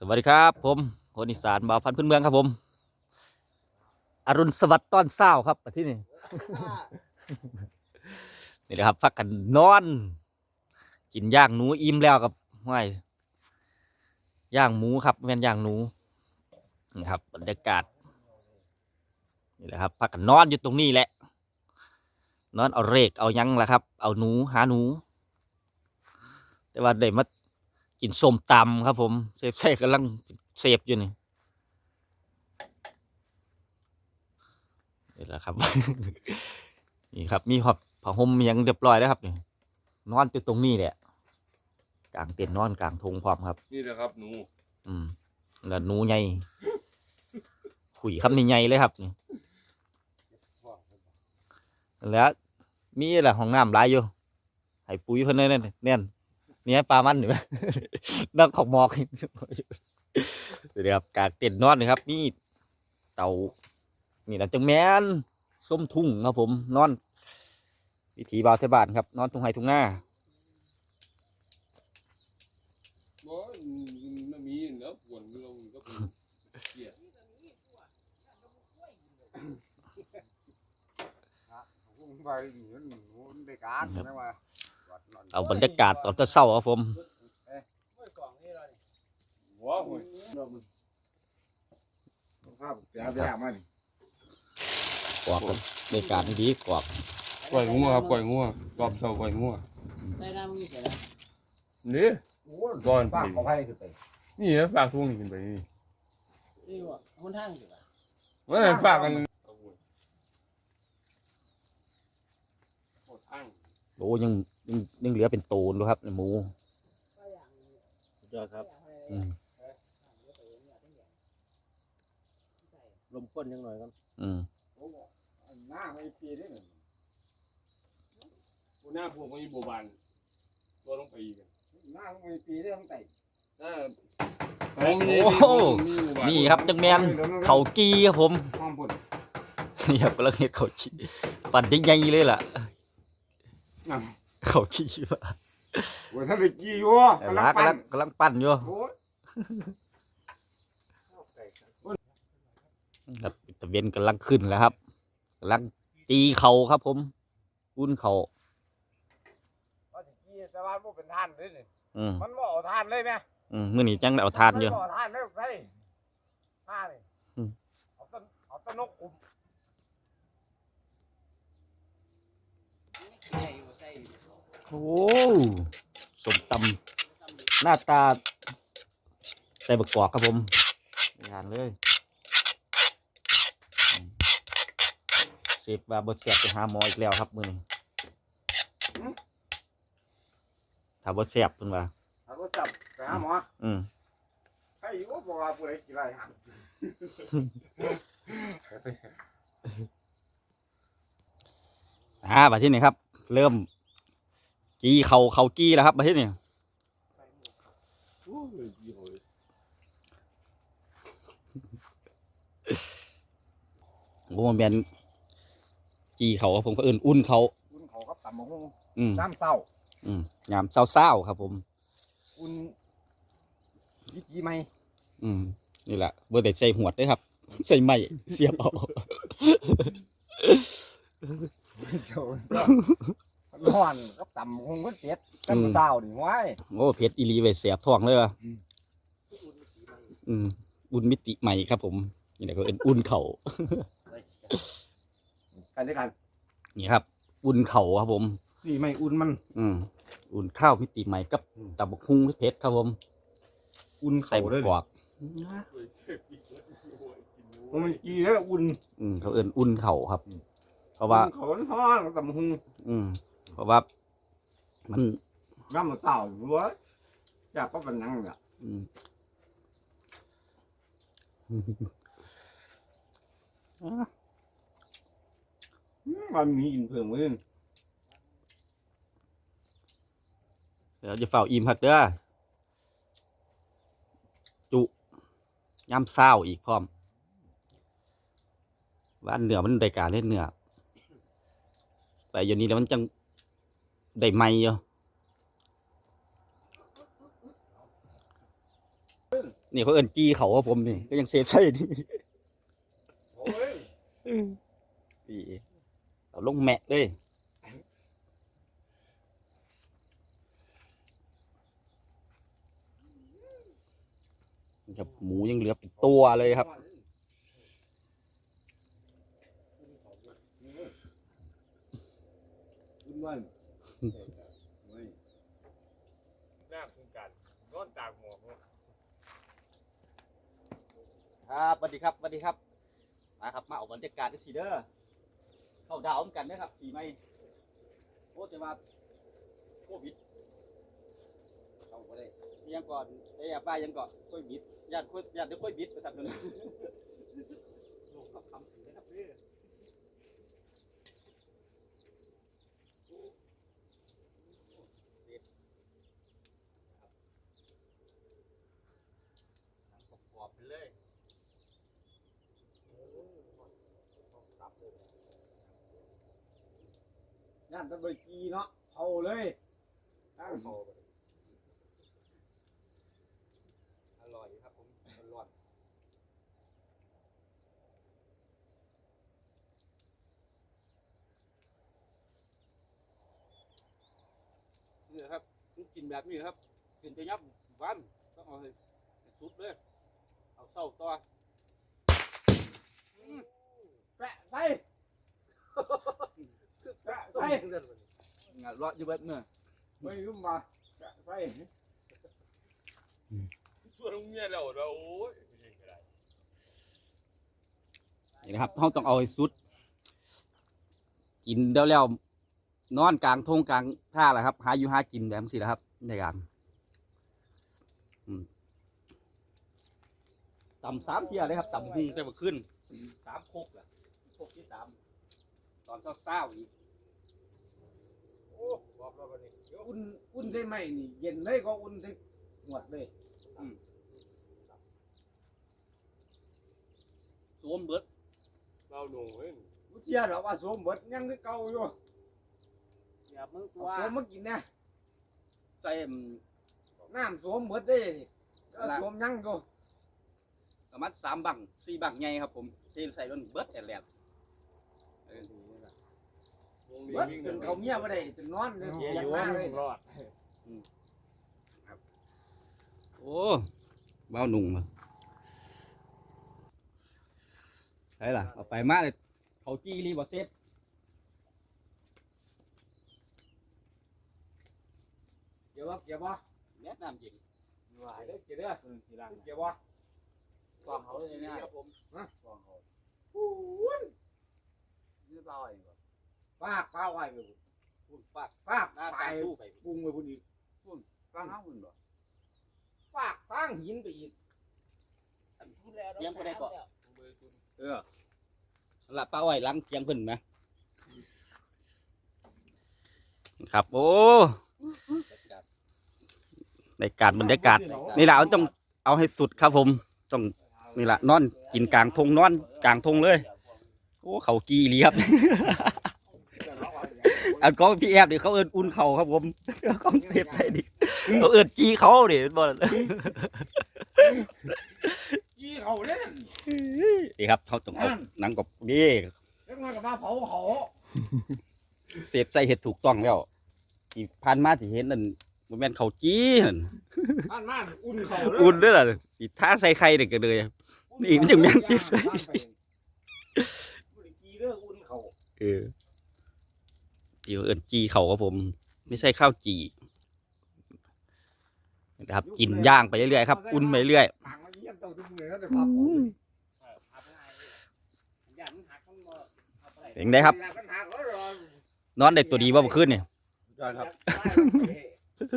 สวัสดีครับผมคนอีสานบ่าวพันธุ์พื้นเมืองครับผม อรุณสวัสดิ์ตอนเช้าครับที่นี่ นี่แหละครับพักกันนอน กินย่างหนูอิ่มแล้วกับห้วยย่างหมูครับแม่นย่างหนูนี่ครับบรรยากาศนี่แหละครับพักกันนอนอยู่ตรงนี้แหละ นอนเอาเรกเอายังละครับ เอาหนูหาหนู แต่ว่าได้มา กินส้มตำครับ ผมเซฟใช่กำลังเซฟอยู่นี่นี่แหละครับ นี่ครับ มีหอบผ้าห่มมีหยังเรียบร้อยแล้วครับนี่นอนอยู่ตรงนี้แหละกลางเต็นท์นอนกลางทงพร้อมครับ นี่แหละครับหนู อืม แล้วหนูใหญ่ขุยครับนี่ใหญ่เลยครับนี่แล้วมีแหละห้องน้ำหลายอยู่ให้ปุ๋ยเพิ่นเลยนั่นเนี่ย เนี่ยปลามันอยู่นั่งของหมอกเดี๋ยวครับกางเต็นท์นอนนี่ครับ นี่เตานี่นะจังแมนส้มทุ่งครับผมนอน วิถีบาวเทบานครับ นอนทุ่งไฮทุ่งหน้าบ่มันมีเนื้อปวนลงก็เป็นเกียไปอยู่นั่นหนูได้การนะว่า เอาบรรยากาศตอนเช้าๆครับผมหัวหอยภาพแย่ๆมันกรอกครับบรรยากาศดีกรอกก่อยงัวครับก่อยงัวรอบเสาก่อยงัวได้น้ำมีแต่ละนี่โอ้ก่อนป้าไปของใครคือไปนี่นะฝากทุ่งนี่ขึ้นไปนี่นี่ว่าหนทางสิล่ะว่าไหนฝากกันโอ้ทางโอ้ยัง ยังยังเหลือเป็นโตนด้วยครับหมูยอดครับอืมลมก้นยังหน่อยกันอืมหน้าไม่ปีนี่หนึ่งหน้าพวกมันมีโบบานตัวลงไปอีกหน้าไม่ปีนี่ต้องแต่อ่าโอ้โหนี่ครับจังแมนเขากี้ครับผมห้องปุ่นนี่ครับกำลังเห็ดเขากี้ปั่นใหญ่ๆเลยล่ะ เขากี้ป่ะวันท่านไปกี่ยัวแต่ละกำลังกำลังปั่นอยู่ โอ้ยครับตะเวนกำลังขึ้นแล้วครับกำลังตีเขาครับ ผมอุ่นเขาว่าสิกี่แต่ว่ามันเป็นท่านเลยนี่อืมมันบ่เอาท่านเลยไหมอืมมื่อนี้จังได้เอาทานอยู่ มันบ่เอาท่านเลยใช่ท่านนี่อืม เอาต้นเอาต้นนกขุมใส่ใส่ โอ้สมตำหน้าตา ใส่บกกอกครับผมทานเลยอืมเสพบาบดเสียบไปหาหมออีกแล้วครับมือนี้ถ้าบดเสียบเพิ่นว่าเอาก็จับไปหาหมอ อืมให้อยู่บอกว่าผู้ใดกี่ไรหันอ่ามาที่นี่ครับ เริ่ม กี้เขาเขากี้แล้วครับมาที่นี่โอ้ยยี่ห้อเลยโอ้แมนกี้เขาครับผมก็เอินอุ่นเขาอุ่นเขาก็ต่ำมะฮุ่งอืมน้ำเศร้าอืมยามเศร้าๆครับ ผม อุ่นยี่กี่ไหมอืมนี่แหละเบอร์เด็ดใส่หวดด้วยครับ ใส่ไม้เสียบเอาเจ้า ร้อนก็ต่ำคงก็เจ็ดตั้งเศร้าดิว้ายโอ้เผ็ดอีหลีไปเสียบท้องเลยว่ะอืมอุ่นมิติใหม่ครับ ผมนี่แหละก็เป็นอุ่นเขากันด้วยกันนี่ครับ อุ่นเขาครับผม นี่ไม่อุ่นมัน อืมอุ่นข้าวมิติใหม่กับตับกหุ่งเผ็ดครับผม อุ่นใส่เขาบเลยกกอกมันกี่แล้วอุ่น อืมเขาเอินอุ่นเขาครับ เพราะว่าเขาท้อนต่ำหงอืมเพ ราะว่า มันน้ำมันเศร้ารั้วอยากก็เป็นนังเนี่ยอืมอะมันมีกินเพิ่มเพิ่มเดี๋ยวจะเฝ้าอิ่มพักเด้อจุย่ำเศร้าอีกพร้อมว่าเนื้อมันได้การเล่นเนื้อไปอย่างนี้แล้วมันจัง ได้ไหมอยู่นี่เขาเอินจีเขาครับผมนี่ ก็ยังเซฟใช่นี่โอ้ยนี่เอาลงแมะเลยครับหมูยังเหลือเป็นตัวเลยครับคุณวัน หน้าคุณกันร้อนตากหมอกครับสวัสดีครับสวัสดีครับ มาครับ มาออกบรรยากาศที่สีเดอร์เข้าดาวมกันนะครับปีใหม่โอ้จะมาโควิดเข้าไปได้ยังก่อนไอ้ยาป้ายังก่อนค่อยบิดญาติค่อยญาติเดี๋ยวค่อยบิดไปทำกันลูกครับคำสีนะครับเด้อหนังกรอบๆไปเลย ย่านตะเบกีเนาะเอาเลยตั้งเอาอร่อยครับผมอร่อยนี่ครับกินแบบนี้ครับกินจะยับวันต้องเอาให้สุดเลยเอาเศร้าต่อแปะใส่ แปงานเลาะอยู่เบิดเมื่อไม่รู้มาแปส่ช่วยลุงเมียแล้วเราโอ้ยนี่นะครับเขาต้องเอาให้สุด กินเดี๋ยวแล้วนอนกลางทงกลางท่าแหละครับ หาอยู่หากินแบบนี้แหละครับในการต่ำสามเทียเลยครับต่ำหุงแต่มาขึ้นสามโคกแหละโคกที่สามตอนเศร้าๆอีก โอ้บอกแล้ววันนี้เดี๋ยวอุ่นอุ่นได้ไหมนี่เย็นเลยก็อุ่นได้หมดเลยสวมเบิดเราหนูเว้ยกูเชื่อหรอกว่าสวมเบิดยังคือเก่าอยู่อย่ามึงตัเอาวสวมมากินนะใส่อืมน้ำสวมเบิดได้นี่เอาสวมยังอยู่ประมาณสามบังสี่บังใหญ่ครับผมที่ใส่รนเบิดแอนแลนเออวงนี้ เบิดวิ่งจนเขาเมียบ่ได้จนนอนเลยเยี่ยอยากอยู่มาเลยรอดโอ้เบ้าหนุ่งมาใช่ล่ะเอาไปมาเลยเขาจี้รีบอเซฟเกี่ยวบ่เกี่ยวบ่แนะนำจริงหวายเด้อเกี่ยวเด้อทีหลังเกี่ยวบ่กองเขาเลยง่ายครับผมอู้นยืดเบาอีกบ่ ปากปลาไว้ไปพูดปากปากหน้าไปตาตู้ไปปรุงไปพุ่นอีกกองเขาคุณบ่ปากตั้งหินไปอีกเลี้ยงไปได้ก่อนเออนั่นละป้าไว้หล้างเกียงเพิ่นนะ ครับ โอ้ในการบรรยากาศนี่แหละต้องเอาให้สุดครับผมต้องนี่แหละนอนกินกลางทงนอนกลางทงเลย โอ้เขากีรีครับ อันก็พี่แอบเดี๋ยวเขาเอินอุ่นเขาครับผมเขาเสียบใจดิเขาเอินจีเขาเดี๋ยวบอกยี่เขาเล่นนี่ครับเขาต้องเอาหนังกบนี่เล็กน้อยกับมาเผาเขาเสียบใจเห็ดถูกต้องแล้วที่ผ่านมาที่เห็นนั่นมันแม่นเขาจี้นั่นบ้านบ้านอุ่นเขาอุ่นเด้วยล่ะสีท่าใส่ไข่เด็กกันเลยนี่มันยังแม่นสิบใส่กีเด้ออุ่ นเขาเออเดี๋ยวเอินจีเขาครับผม ไม่ใช่ข้าวจีนะครับ กินย่างไปเรื่อยๆครับ อุ่นไปเรื่อยต่างมาเยี่ยมเต้าทุกเมื่อแต่พับเห็นได้ครับ นอนได้ตัวดีว่าเมื่อคืนเนี่ยยอดครับ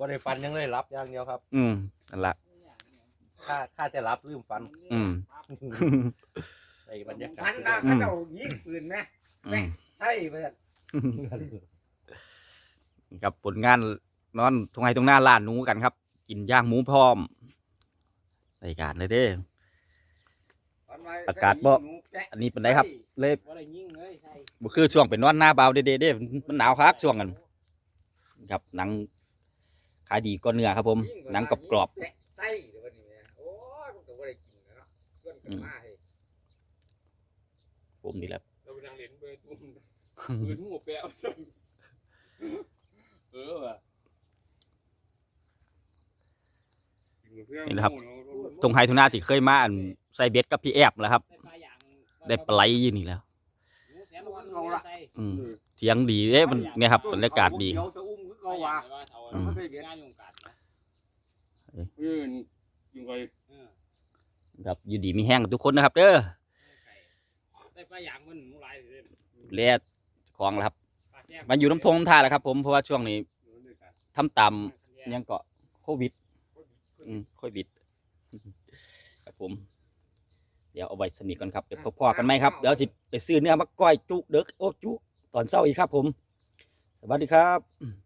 บ่ได้ฟันยังเลยรับอย่างเดียวครับ อืมนั่นละค่าค่าจะรับลืมฟัน อืมในบรรยากาศพันดาเขาเจ้ายิงปืนไหมอืมใช่ไป กับผลงานนอนตรงไหนตรงหน้าร้านหนูกันครับ กินย่างหมูพร้อมรายการเลยเด้ อากาศบ่ อันนี้เป็นไรครับ เลยบ่คือช่วงเป็นนอนหน้าเบาเด้ๆเด้มันหนาวคักช่วงกันครับหนังขายดีก็เนื้อครับ ผมหนังกรอบใส่เดี๋ยวนี้โอ้ยกันมาให้ผมนี่แหละ ออว่ะนี่นะครับ ตรงไฮทุน่าที่เคยมาอันใส่เบ็ดกับพี่แอบแล้วครับ ได้ปลาไหลอยี่นี่แล้ว อืมเสียงดีเด้มันเนี่ยครับบรรยากาศดีเดี๋ยวจะอุ้มคือเก่าว่าอืมมันได้เบ็ดเออยังไงครับอยู่ดีมีแห้งทุกคนนะครับ เด้อได้ปลาอย่างมันหมูหลายเลยแลของแล้วครับปลาแซ่บ มันอยู่น้ำทงน้ำท่าแล้วครับ ผมเพราะว่าช่วงนี้ทำตามยังเกาะโควิด อืมโควิด ครับผม เดี๋ยวเอาไว้สนิทกันครับเดี๋ยวพอๆกันไหมครับเดี๋ยวสิไปซื้อเนื้อมาก้อยจุเด็กโอ้จุตอนเช้าอีกครับ ผม สวัสดีครับ